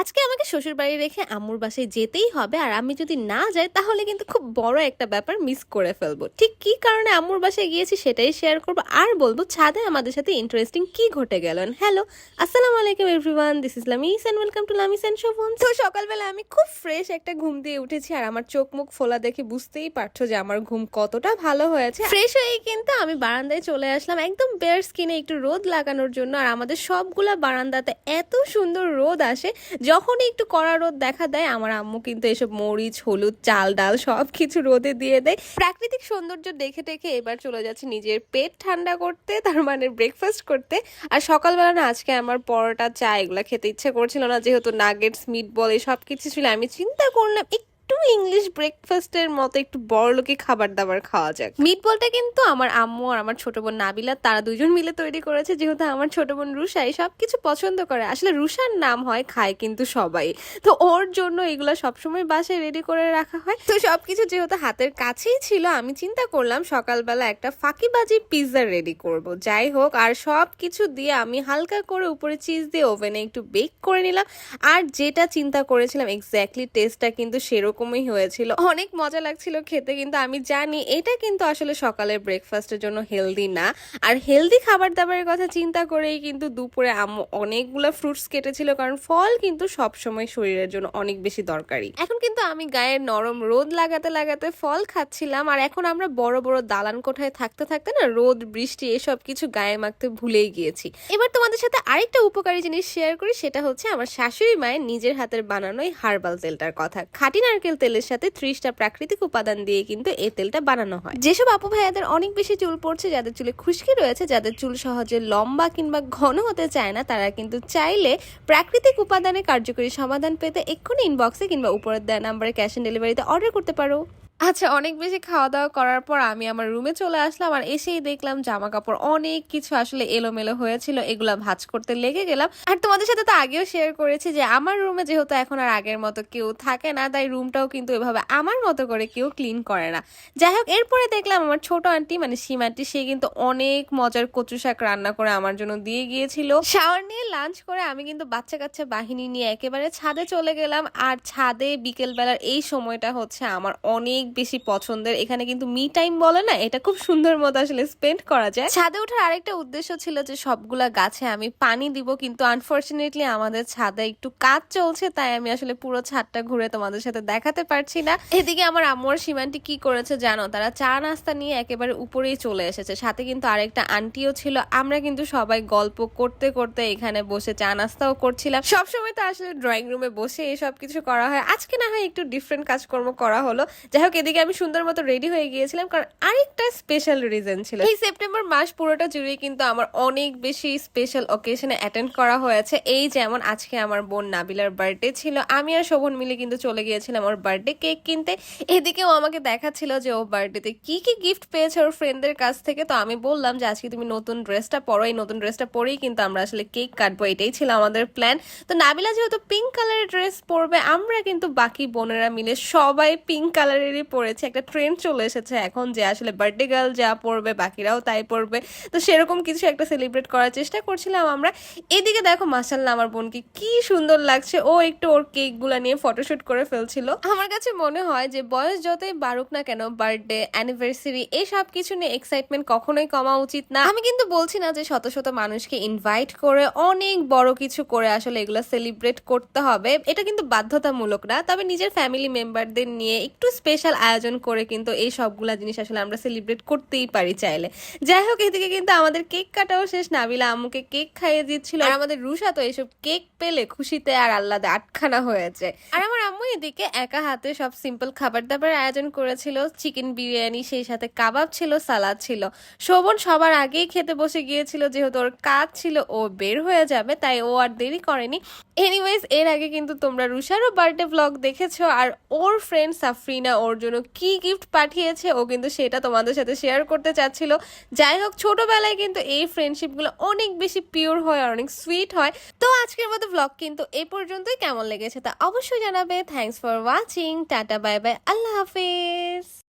আজকে আমাকে শ্বশুর বাড়ি রেখে আম্মুর বাসায় যেতেই হবে আর আমি যদি না যাই তাহলে কিন্তু খুব বড় একটা ব্যাপার মিস করে ফেলব। ঠিক কি কারণে আম্মুর বাসায় গিয়েছি সেটাই শেয়ার করব আর বলব ছাদে আমাদের সাথে ইন্টারেস্টিং কি ঘটে গেল। হ্যালো আসসালামু আলাইকুম everyone this is Lamis and welcome to Lamis and Shovon তো সকালবেলা আমি খুব ফ্রেশ একটা ঘুম দিয়ে উঠেছি আর আমার চোখ মুখ ফোলা দেখে বুঝতেই পারছ যে আমার ঘুম কতটা ভালো হয়েছে। ফ্রেশ হয়ে কিন্তু আমি বারান্দায় চলে আসলাম একদম বেয়ার স্কিনে একটু রোদ লাগানোর জন্য আর আমাদের সবগুলা বারান্দাতে এত সুন্দর রোদ আসে যখনই একটু কড়া রোদ দেখা দেয়, আমার আম্মু কিন্তু এসব মরিচ, হলুদ, চাল, ডাল সব কিছু রোদে দিয়ে দেয়। প্রাকৃতিক সৌন্দর্য দেখে দেখে এবার চলে যাচ্ছে নিজের পেট ঠান্ডা করতে, তার মানে ব্রেকফাস্ট করতে। আর সকালবেলা না, আজকে আমার পরোটা, চা, এগুলো খেতে ইচ্ছে করছিল না। যেহেতু নাগেটস মিট বল এসব কিছু ছিল, আমি চিন্তা করলাম একটু ইংলিশ ব্রেকফাস্টের মতো একটু বড়লোকি খাবার দাবার খাওয়া যাক। মিট বলটা কিন্তু আমার আম্মু আর আমার ছোট বোন নাবিলা, তারা দুজন মিলে তৈরি করেছে। যেহেতু আমার ছোট বোন রুষাই সব কিছু পছন্দ করে। আসলে রুষার নাম হয় খায় কিন্তু সবাই। তো ওর জন্য এগুলো সবসময় বাসায় রেডি করে রাখা হয়। তো সবকিছু যেহেতু হাতের কাছেই ছিল, আমি চিন্তা করলাম সকালবেলা একটা ফাঁকিবাজি পিৎজা রেডি করব। যাই হোক, আর সব কিছু দিয়ে আমি হালকা করে উপরে চিজ দিয়ে ওভেনে একটু বেক করে নিলাম। আর যেটা চিন্তা করেছিলাম এক্স্যাক্টলি টেস্টটা কিন্তু সেরকমই হয়েছিল। অনেক মজা লাগছিল খেতে, কিন্তু আমি জানি এটা কিন্তু আসলে সকালের ব্রেকফাস্টের জন্য হেলদি না। আর হেলদি খাবার দাবারের কথা চিন্তা করেই কিন্তু দুপুরে আম্মু অনেকগুলো ফ্রুটস কেটেছিল, কারণ ফল কিন্তু সবসময় শরীরের জন্য অনেক বেশি দরকারি। এখন কিন্তু আমি গায়ের নরম রোদ লাগাতে লাগাতে ফল খাচ্ছিলাম, আর এখন আমরা বড় বড় দালান কোঠায় থাকতে থাকতে না রোদ, বৃষ্টি এসব কিছু গায়ে মাখতে ভুলেই গিয়েছি। এবার তোমাদের সাথে আরেকটা উপকারী জিনিস শেয়ার করি, সেটা হচ্ছে আমার শাশুড়ি মায়ের নিজের হাতের বানানো এই হার্বাল তেলটার কথা। খাঁটি নারকেল তেলের সাথে ত্রিশটা প্রাকৃতিক উপাদান দিয়ে কিন্তু এই তেলটা বানানো হয়। যেসব আপু ভাইয়াদের অনেক বেশি চুল পড়ছে, যাদের চুলে খুশকি রয়েছে, যাদের চুল সহজে লম্বা কিংবা ঘন হতে চায় না, তারা কিন্তু চাইলে প্রাকৃতিক উপাদানে কার্যকরী সমাধান পেতে এক্ষুনি ইনবক্সে কিংবা উপরের দেওয়া নাম্বারে ক্যাশ অন ডেলিভারিতে অর্ডার করতে পারো। আচ্ছা অনেক বেশি খাওয়া দাওয়া করার পর আমি আমার রুমে চলে আসলাম আর এসেই দেখলাম জামা কাপড় অনেক কিছু আসলে এলোমেলো হয়েছিল, এগুলা ভাজ করতে লেগে গেলাম। আর তোমাদের সাথে তো আগেও শেয়ার করেছি যে আমার রুমে যেহেতু এখন আর আগের মতো কেউ থাকে না, তাই রুমটাও কিন্তু এভাবে আমার মতো করে কেউ ক্লিন করে না। যাই হোক, এরপরে দেখলাম আমার ছোট আন্টি মানে সীমান্টি সে কিন্তু অনেক মজার কচু শাক রান্না করে আমার জন্য দিয়ে গিয়েছিল। শাওয়ার নিয়ে লাঞ্চ করে আমি কিন্তু বাচ্চা কাচ্চা বাহিনী নিয়ে একেবারে ছাদে চলে গেলাম। আর ছাদে বিকেল বেলার এই সময়টা হচ্ছে আমার অনেক বেশি পছন্দের। এখানে কিন্তু মি টাইম বলে না, এটা খুব সুন্দর মতো আসলে স্পেন্ড করা যায়। ছাদে ওঠার আরেকটা উদ্দেশ্য ছিল যে সবগুলা গাছে আমি পানি দিব, কিন্তু আনফর্চুনেটলি আমাদের ছাদে একটু কাজ চলছে, তাই আমি আসলে পুরো ছাদটা ঘুরে তোমাদের সাথে দেখাতে পারছি না। এদিকে আমার আম্মুর সীমান্তি কি করেছে জানো? তারা চা নাস্তা নিয়ে একেবারে উপরেই চলে এসেছে। সাথে কিন্তু আরেকটা আন্টিও ছিল। আমরা কিন্তু সবাই গল্প করতে করতে এখানে বসে চা নাস্তাও করছিলাম। সবসময় তো আসলে ড্রয়িং রুমে বসে এসব কিছু করা হয়। আজকে না হয় একটু ডিফারেন্ট কাজকর্ম করা হলো। যাই হোক এদিকে আমি সুন্দর মতো রেডি হয়ে গিয়েছিলাম, কারণ আরেকটা স্পেশাল রিজন ছিল। এই সেপ্টেম্বর মাস পুরোটা জুড়ে কিন্তু আমার অনেক বেশি স্পেশাল অকেশনে অ্যাটেন্ড করা হয়েছে। এই যেমন আজকে আমার বোন নাবিলার বার্থডে ছিল, আমি আর শোভন মিলে কিন্তু চলে গিয়েছিলাম ওর বার্থডে কেক কিনতে। এদিকেও আমাকে দেখাচ্ছিল যে ও বার্থডেতে কি কি গিফট পেয়েছে ওর ফ্রেন্ডদের কাছ থেকে। তো আমি বললাম যে, আজকে তুমি নতুন ড্রেসটা পরো। এই নতুন ড্রেসটা পরেই কিন্তু আমরা আসলে কেক কাটবো, এটাই ছিল আমাদের প্ল্যান তো নাবিলা যেহেতু পিঙ্ক কালারের ড্রেস পরবে, আমরা কিন্তু বাকি বোনেরা মিলে সবাই পিঙ্ক কালারেরই পরেছে একটা ট্রেন্ড চলে এসেছে এখন যে আসলে বার্থডে গার্ল যা পরবে বাকিরাও তাই পরবে তো সেরকম কিছু একটা সেলিব্রেট করার চেষ্টা করছিলাম আমরা। এদিকে দেখো মাসাল্লাহ আমার বোনকে কি সুন্দর লাগছে। ও একটু ওর কেকগুলা নিয়ে ফটোশুট করে ফেলছিল। আমার কাছে মনে হয় যে বয়স যতই বাড়ুক না কেন বার্থডে অ্যানিভার্সারি এই সব কিছু নিয়ে এক্সাইটমেন্ট কখনোই কমা উচিত না। আমি কিন্তু বলছি না যে শত শত মানুষকে ইনভাইট করে অনেক বড় কিছু করে আসলে এগুলো সেলিব্রেট করতে হবে। এটা কিন্তু বাধ্যতামূলক না। তবে নিজের ফ্যামিলি মেম্বারদের নিয়ে একটু স্পেশাল আয়োজন করে কিন্তু এই সবগুলা জিনিস আসলে আমরা সেলিব্রেট করতেই পারি চাইলে। যাই হোক এদিকে কিন্তু আমাদের কেক কাটাও শেষ। নাবিলা আম্মুকে কেক খাইয়ে দিচ্ছিল। আর আমাদের রুষা তো এইসব কেক পেলে খুশিতে আর আল্লাদে আটখানা হয়েছে। আর আমার আম্মু এদিকে একা হাতে সব সিম্পল খাবার দাবার আয়োজন করেছিল। চিকেন বিরিয়ানি, সেই সাথে কাবাব ছিল, সালাদ ছিল। শোভন সবার আগেই খেতে বসে গিয়েছিল, যেহেতু ওর কাজ ছিল, ও বের হয়ে যাবে, তাই ও আর দেরি করেনি। এনিওয়েজ এর আগে কিন্তু তোমরা রুষারও বার্থডে ব্লগ দেখেছ, আর ওর ফ্রেন্ড সাফরিনা, ওর জন্য কি গিফট পাঠিয়েছে, ও কিন্তু সেটা তোমাদের সাথে শেয়ার করতে চাচ্ছিল। যাই হোক, ছোটবেলায় কিন্তু এই ফ্রেন্ডশিপগুলো অনেক বেশি পিওর হয় আর অনেক সুইট হয়। তো আজকের মতো ব্লগ কিন্তু এ পর্যন্তই। কেমন লেগেছে তা অবশ্যই জানাবে। Thanks for watching tata bye bye আল্লাহ হাফেজ।